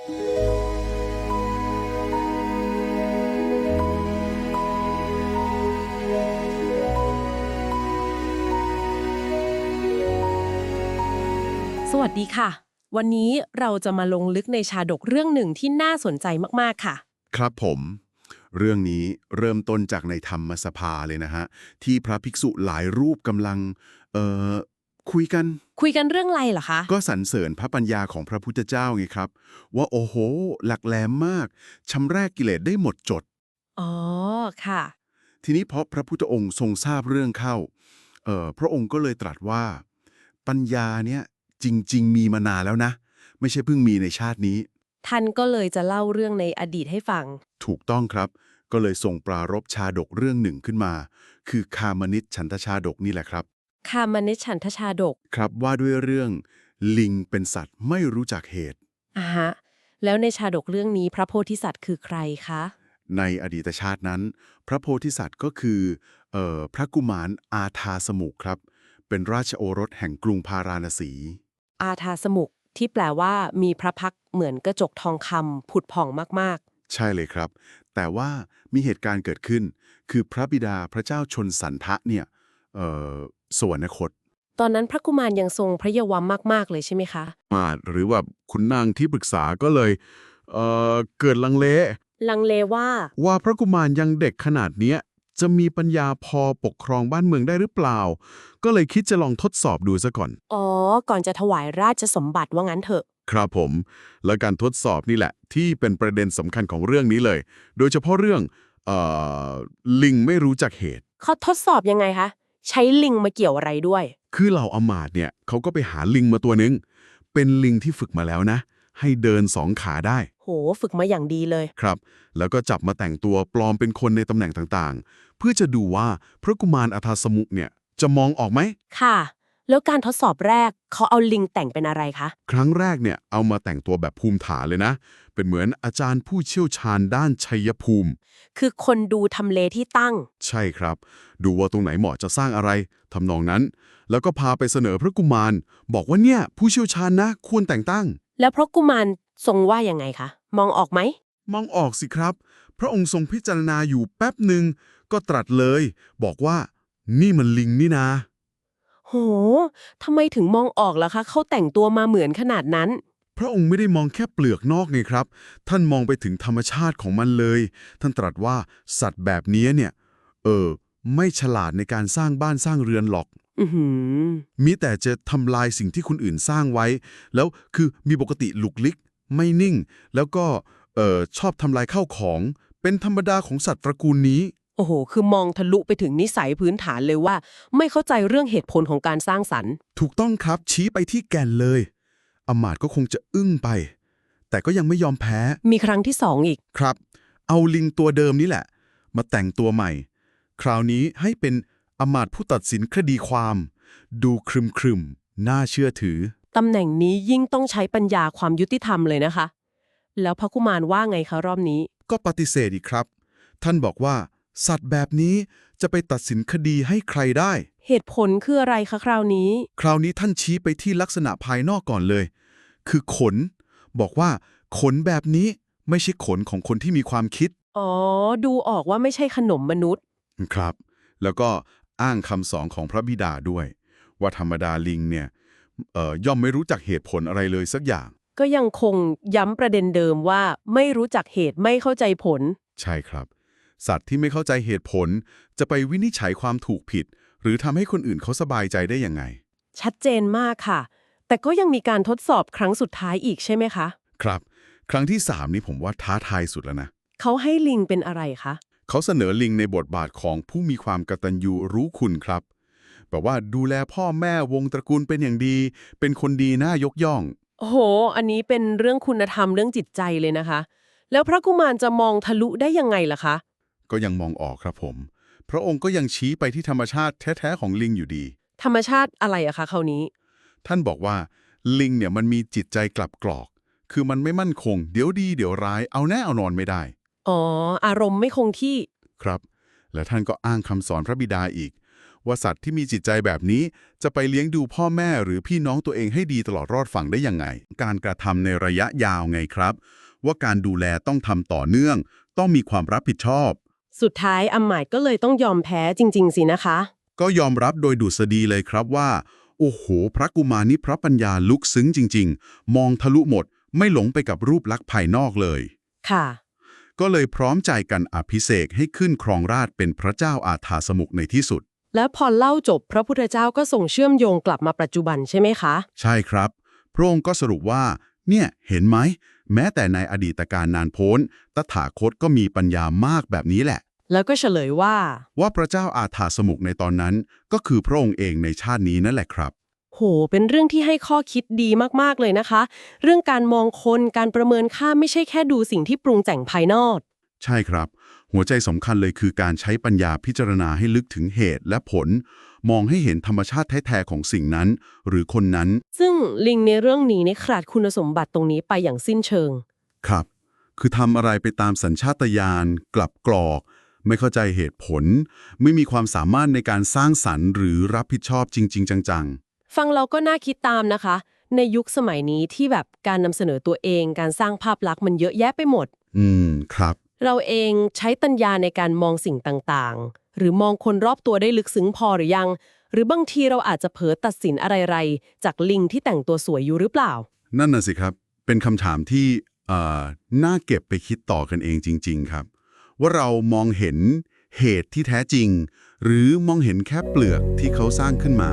สวัสดีค่ะ วันนี้เราจะมาลงลึกในชาดกเรื่องหนึ่งที่น่าสนใจมากๆค่ะ ครับผม เรื่องนี้เริ่มต้นจากในธรรมสภาเลยนะฮะ ที่พระภิกษุหลายรูปกำลัง เอ่อ คุยกัน คุยกันเรื่องอะไรเหรอคะ ก็สรรเสริญพระปัญญาของพระพุทธเจ้าไงครับ ว่าโอ้โห หลักแหลมมากชำแรกกิเลสได้หมดจด อ๋อ ค่ะ ทีนี้เพราะพระพุทธองค์ทรงทราบเรื่องเข้าเอ่อพระองค์ก็เลยตรัสว่า ปัญญาเนี่ยจริง ๆ มีมานานแล้วนะ ไม่ใช่เพิ่งมีในชาตินี้ ท่านก็เลยจะเล่าเรื่องในอดีตให้ฟัง ถูกต้องครับ ก็เลยทรงปรารบชาดกเรื่องหนึ่งขึ้นมา คือคามนิชฉันทชาดกนี่แหละครับ คามนิชฉันทชาดกครับว่าด้วยเรื่อง ลิงเป็นสัตว์ไม่รู้จักเหตุ อะฮะ แล้วในชาดกเรื่องนี้พระโพธิสัตว์คือใครคะ ในอดีตชาตินั้น พระโพธิสัตว์ก็คือเอ่อพระกุมารอาทาสมุขครับ เป็นราชโอรสแห่งกรุงพาราณสี อาทาสมุกที่แปลว่ามีพระพักตร์เหมือนกระจกทองคำผุดผ่องมากใช่เลยครับ แต่ว่ามีเหตุการณ์เกิดขึ้น คือพระบิดาพระเจ้าชนสันทะเนี่ยเอ่อ สวรรคตๆตอนนั้นพระกุมารยังทรงพระเยาวัมมาก ๆ เลยใช่ไหมคะ มาศหรือว่าคุณนางที่ปรึกษาก็เลยเอ่อเกิดลังเล ลังเลว่า ว่าพระกุมารยังเด็กขนาดเนี้ยจะมีปัญญาพอปกครองบ้านเมืองได้หรือเปล่า ก็เลยคิดจะลองทดสอบดูซะก่อน อ๋อ ก่อนจะถวายราชสมบัติว่างั้นเถอะ ครับผม และการทดสอบนี่แหละ ที่เป็นประเด็นสำคัญของเรื่องนี้เลย โดยเฉพาะเรื่องเอ่อลิงไม่รู้จักเหตุ เขาทดสอบยังไงคะ ใช้ลิงมาเกี่ยวอะไรด้วย คือเหล่าอำมาตย์เนี่ยเขาก็ไปหาลิงมาตัวนึง เป็นลิงที่ฝึกมาแล้วนะ ให้เดินสองขาได้ โห ฝึกมาอย่างดีเลย ครับ แล้วก็จับมาแต่งตัวปลอมเป็นคนในตำแหน่งต่างๆ เพื่อจะดูว่าพระกุมารอาทาสมุกเนี่ยจะมองออกไหมค่ะ แล้วการทดสอบแรกเขาเอาลิงแต่งเป็นอะไรคะ ครั้งแรกเนี่ยเอามาแต่งตัวแบบภูมิฐานเลยนะ เป็นเหมือนอาจารย์ผู้เชี่ยวชาญด้านชัยภูมิ คือคนดูทำเลที่ตั้ง ใช่ครับ ดูว่าตรงไหนเหมาะจะสร้างอะไรทำนองนั้น แล้วก็พาไปเสนอพระกุมาร บอกว่าเนี่ยผู้เชี่ยวชาญนะ ควรแต่งตั้ง แล้วพระกุมารทรงว่ายังไงคะ มองออกไหม มองออกสิครับ พระองค์ทรงพิจารณาอยู่แป๊บหนึ่งก็ตรัสเลย บอกว่า นี่มันลิงนี่นา โหทำไมถึงมองออกล่ะคะ เขาแต่งตัวมาเหมือนขนาดนั้น พระองค์ไม่ได้มองแค่เปลือกนอกไงครับ ท่านมองไปถึงธรรมชาติของมันเลย ท่านตรัสว่าสัตว์แบบนี้เนี่ย เออ ไม่ฉลาดในการสร้างบ้านสร้างเรือนหรอกอือหือมีแต่จะทำลายสิ่งที่คนอื่นสร้างไว้ แล้วคือมีปกติลุกลิก ไม่นิ่ง แล้วก็เออชอบทำลายข้าวของ เป็นธรรมดาของสัตว์ตระกูลนี้ โอ้โห คือมองทะลุไปถึงนิสัยพื้นฐานเลยว่า ไม่เข้าใจเรื่องเหตุผลของการสร้างสรรค์ ถูกต้องครับชี้ไปที่แก่นเลยอำมาตย์ก็คงจะอึ้งไป แต่ก็ยังไม่ยอมแพ้ มีครั้งที่สองอีก ครับ เอาลิงตัวเดิมนี่แหละ มาแต่งตัวใหม่ คราวนี้ให้เป็นอำมาตย์ผู้ตัดสินคดีความ ดูครึมครึมๆน่าเชื่อถือ ตำแหน่งนี้ยิ่งต้องใช้ปัญญาความยุติธรรมเลยนะคะ แล้วพระกุมารว่าไงคะรอบนี้ ก็ปฏิเสธอีกครับ ท่านบอกว่า สัตว์แบบนี้จะไปตัดสินคดีให้ใครได้ เหตุผลคืออะไรคะคราวนี้ คราวนี้ท่านชี้ไปที่ลักษณะภายนอกก่อนเลย คือขน บอกว่า ขนแบบนี้ไม่ใช่ขนของคนที่มีความคิด อ๋อ ดูออกว่าไม่ใช่ขนมมนุษย์ ครับ แล้วก็อ้างคำสอนของพระบิดาด้วย ว่าธรรมดาลิงเนี่ยเอ่อย่อมไม่รู้จักเหตุผลอะไรเลยสักอย่าง ก็ยังคงย้ำประเด็นเดิมว่าไม่รู้จักเหตุไม่เข้าใจผล ใช่ครับ สัตว์ที่ไม่เข้าใจเหตุผล จะไปวินิจฉัยความถูกผิด หรือทำให้คนอื่นเขาสบายใจได้ยังไง ชัดเจนมากค่ะ แต่ก็ยังมีการทดสอบครั้งสุดท้ายอีกใช่ไหมคะ ครับ ครั้งที่ 3 นี้ผมว่าท้าทายสุดแล้วนะ เขาให้ลิงเป็นอะไรคะ เขาเสนอลิงในบทบาทของผู้มีความกตัญญูรู้คุณครับ แบบว่าดูแลพ่อแม่วงตระกูลเป็นอย่างดี เป็นคนดีน่ายกย่อง โอ้โห อันนี้เป็นเรื่องคุณธรรมเรื่องจิตใจเลยนะคะ แล้วพระกุมารจะมองทะลุได้ยังไงล่ะคะ ก็ยังมองออกครับผม พระองค์ก็ยังชี้ไปที่ธรรมชาติแท้ ๆ ของลิงอยู่ดี ธรรมชาติอะไรอะคะคราวนี้ ท่านบอกว่าลิงเนี่ยมันมีจิตใจกลับกรอก คือมันไม่มั่นคง เดี๋ยวดีเดี๋ยวร้าย เอาแน่เอานอนไม่ได้ อ๋อ อารมณ์ไม่คงที่ ครับ และท่านก็อ้างคำสอนพระบิดาอีก ว่าสัตว์ที่มีจิตใจแบบนี้จะไปเลี้ยงดูพ่อแม่หรือพี่น้องตัวเองให้ดีตลอดรอดฝั่งได้ยังไง การกระทำในระยะยาวไงครับ ว่าการดูแลต้องทำต่อเนื่อง ต้องมีความรับผิดชอบ สุดท้ายอำหมายก็เลยต้องยอมแพ้จริง ๆ สินะคะ ก็ยอมรับโดยดุษฎีเลยครับว่า โอ้โห พระกุมารนี่พระปัญญาลุกซึ้งจริง ๆ มองทะลุหมด ไม่หลงไปกับรูปลักษณ์ภายนอกเลย ค่ะ ก็เลยพร้อมใจกันอภิเษกให้ขึ้นครองราชย์เป็นพระเจ้าอาถาสมุกในที่สุด แล้วพอเล่าจบพระพุทธเจ้าก็ส่งเชื่อมโยงกลับมาปัจจุบันใช่ไหมคะ ใช่ครับ พระองค์ก็สรุปว่า เนี่ย เห็นไหม แม้แต่ในอดีตการนานโพ้น ตถาคตก็มีปัญญามากแบบนี้แหละ แล้วก็เฉลยว่า ว่าพระเจ้าอาถาสมุกในตอนนั้น ก็คือพระองค์เองในชาตินี้นั่นแหละครับ โห เป็นเรื่องที่ให้ข้อคิดดีมากๆเลยนะคะ เรื่องการมองคนการประเมินค่าไม่ใช่แค่ดูสิ่งที่ปรุงแต่งภายนอก ใช่ครับ หัวใจสำคัญเลยคือการใช้ปัญญาพิจารณาให้ลึกถึงเหตุและผล มองให้เห็นธรรมชาติแท้ๆของสิ่งนั้น หรือคนนั้น ซึ่งลิงในเรื่องนี้เนี่ยขาดคุณสมบัติตรงนี้ไปอย่างสิ้นเชิง ครับ คือทำอะไรไปตามสัญชาตญาณกลับกรอก ไม่เข้าใจเหตุผล ไม่มีความสามารถในการสร้างสรรค์หรือรับผิดชอบจริง ๆ จังฟังเราก็น่าคิดตามนะคะ ในยุคสมัยนี้ที่แบบการนำเสนอตัวเอง การสร้างภาพลักษณ์มันเยอะแยะไปหมดๆอืมครับ เราเองใช้ตัญญาในการมองสิ่งต่างๆ หรือมองคนรอบตัวได้ลึกซึ้งพอหรือยัง หรือบางทีเราอาจจะเผลอตัดสินอะไรๆ จากลิงที่แต่งตัวสวยอยู่หรือเปล่า นั่นน่ะสิครับ เป็นคำถามที่อ่อน่าเก็บไปคิดต่อกันเองจริง ๆ ครับ ว่าเรามองเห็นเหตุที่แท้จริง หรือมองเห็นแค่เปลือกที่เขาสร้างขึ้นมา